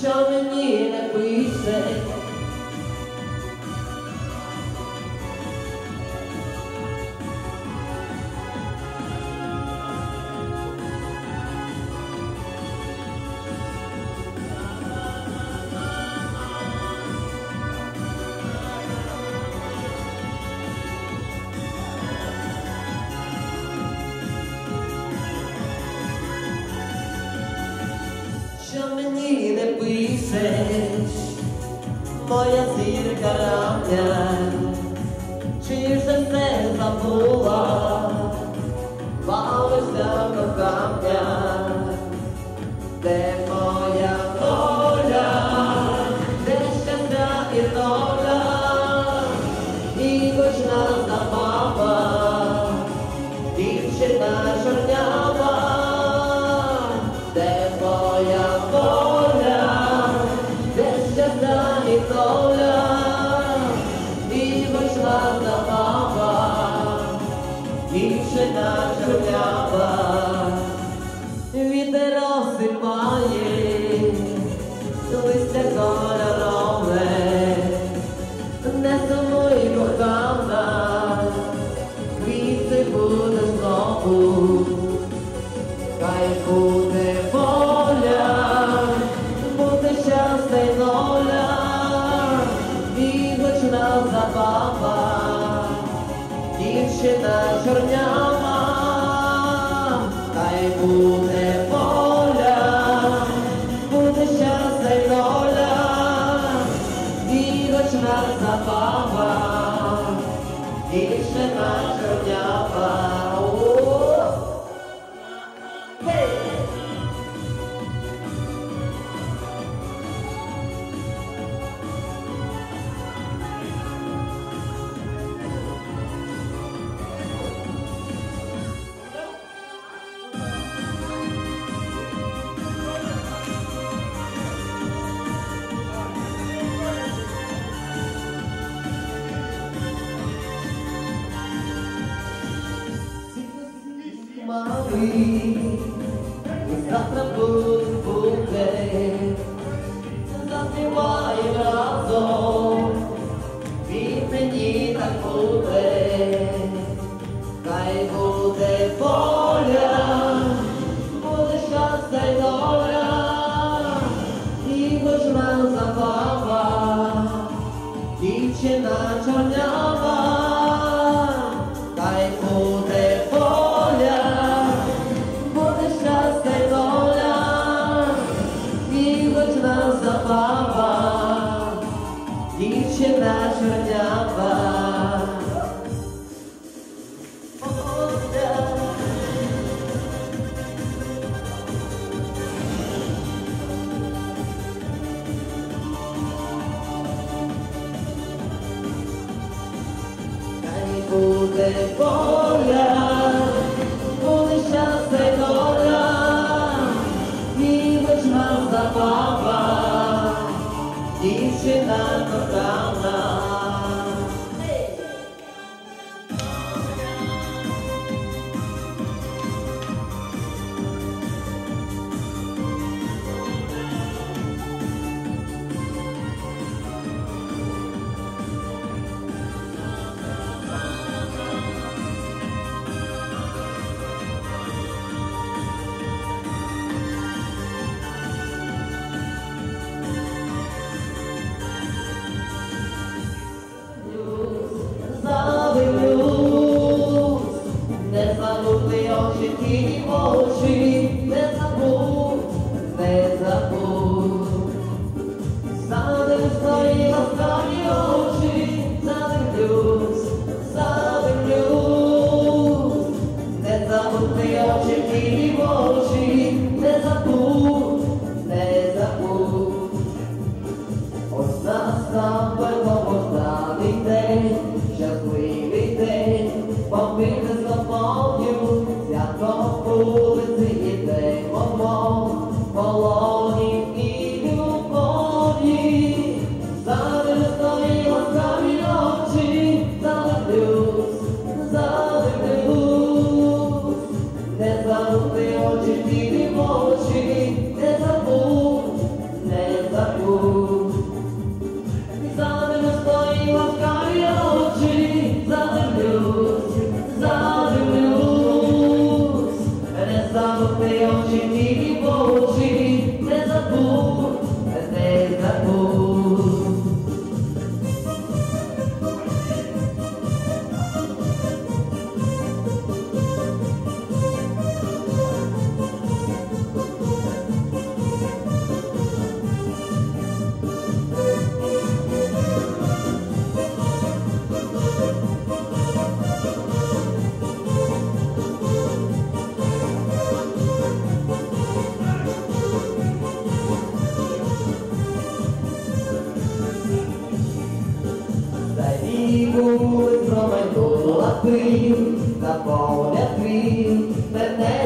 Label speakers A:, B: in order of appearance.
A: Show me that we said. menina pujiseš, moja zirka ravnja, čiješ se zabula, vališ da дівчина чорнява, вітер осипає, листя кольорове, не сумуй кохана, квіти буде знову, хай буде воля, буде щастя дівчина чорнява, хай буде воля, буде щастя й доля, і гучна забава, та чорнява. free. It's not the дівчина follow la paura qui bên te